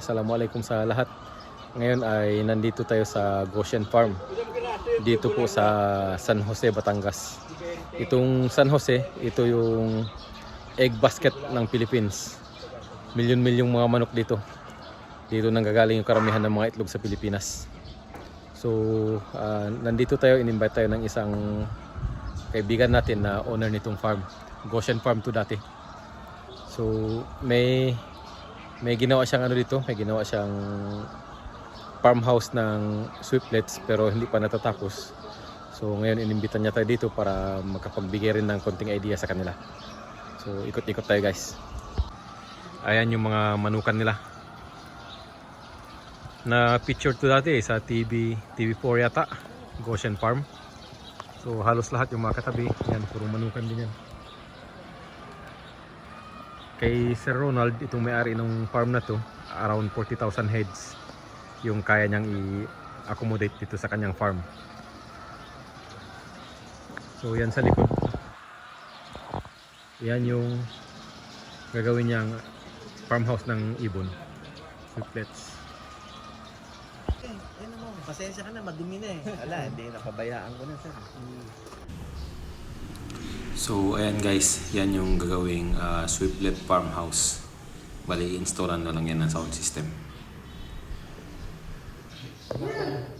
Assalamualaikum sa lahat. Ngayon ay nandito tayo sa Goshen Farm. Dito po sa San Jose, Batangas. Itong San Jose, ito yung egg basket ng Philippines. Milyon-milyong mga manok dito. Dito nanggagaling yung karamihan ng mga itlog sa Pilipinas. So, ah, nandito tayo, in-invite tayo ng isang kaibigan natin na owner nitong farm. Goshen Farm to dati. So, may may ginawa siyang ano dito, may ginawa siyang farmhouse ng swiftlet's pero hindi pa natatapos. So, ngayon inimbitan niya tayo dito para makapagbigay rin ng konting idea sa kanila. So, ikot-ikot tayo guys. Ayan yung mga manukan nila. Na picture to dati eh, sa TV, TV4 yata, Goshen Farm. So, halos lahat yung mga katabi, yan, puro manukan din yan kay Sir Ronald, itong may-ari ng farm na to, around 40,000 heads yung kaya niyang i-accommodate dito sa kanyang farm. So yan sa likod. Yan yung gagawin niyang farmhouse ng ibon. Triplets. Eh, ano mo, pasensya ka na, madumi na eh. Wala, hindi, napabayaan ko na sir. So ayan guys, yan yung gagawing uh, Swiftlet farmhouse. Bali, installan na lang yan ng sound system.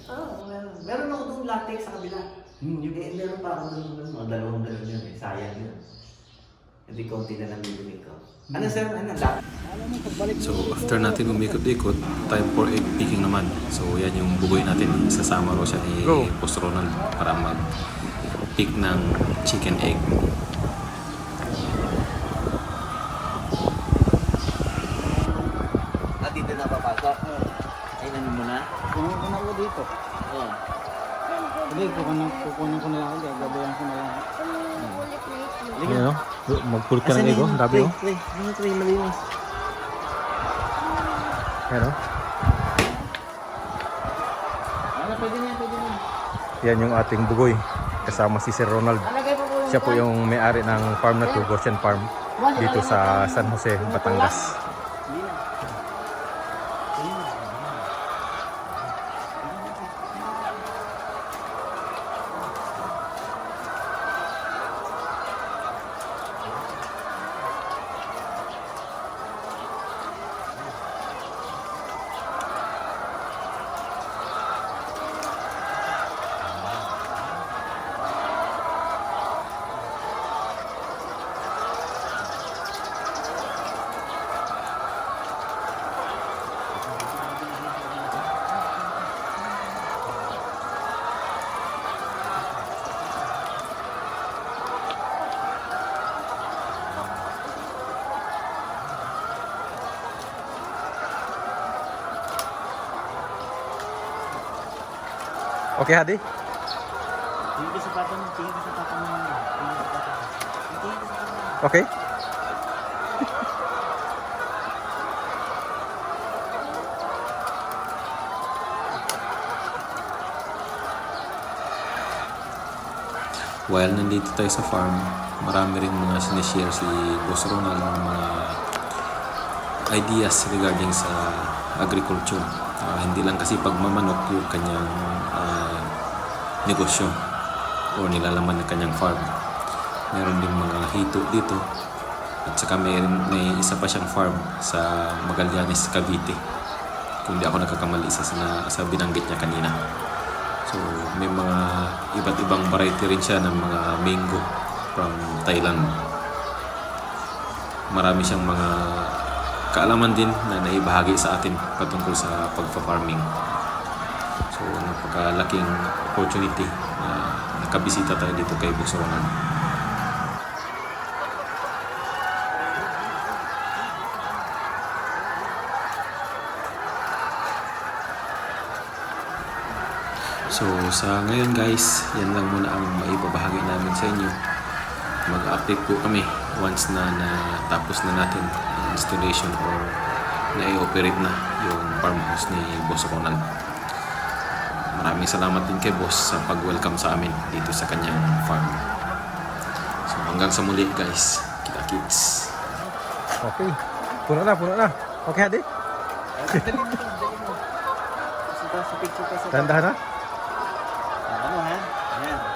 Oh, well, meron ako doon latex sa kabila. Hmm, yung... Eh, meron pa ako doon, mga dalawang dalawang yun eh, sayang yun. Hindi konti na lang bibili ko. Ano sir, ano, latex? So after natin umikot-ikot, time for egg picking naman. So yan yung bugoy natin. Sasama ro siya ni. Boss Ronald para mag-pick ng chicken egg. Ah, dito na papasok. Ay, ano mo na? Kunin ko na ako dito. Oo. Hindi, kukunin, kukunin ko na lang ako. Gagabayan ko na lang. Yan no? Magpulot ka ng egg, oh. yung Dabi tray? oh. Tray, ano tray, malinis. Yan oh. Ano, pwede na yan, pwede na yan. Yan yung ating bugoy. Kasama si Sir Ronald. Siya po yung may-ari ng farm na to, Goshen Farm. Dito sa San Jose, Batangas. Hindi na. Okay, Hadi? Okay? While nandito tayo sa farm, marami rin mga sinishare si Boss Ronald ng mga ideas regarding sa agriculture. Ah, hindi lang kasi pagmamanok yung kanyang negosyo o nilalaman ng kanyang farm. Meron din mga hito dito. At saka may, may isa pa siyang farm sa Magallanes, Cavite. Kung di ako nagkakamali sa, sa, sa binanggit niya kanina. So may mga iba't ibang variety rin siya ng mga mango from Thailand. Marami siyang mga kaalaman din na naibahagi sa atin patungkol sa pagpa-farming. So napakalaking opportunity na nakabisita tayo dito kay Ronald. So sa ngayon guys, yan lang muna ang maibabahagi namin sa inyo. Mag-update po kami once na natapos na natin ang installation or na-operate na yung farmhouse ni Boss Ronald. Maraming salamat din kay boss sa pag-welcome sa amin dito sa kanyang farm. So hanggang sa muli guys. Kita kids. Okay. Puno na, puno na. Okay, Adi? Dahan-dahan na? Ano ha? Ayan.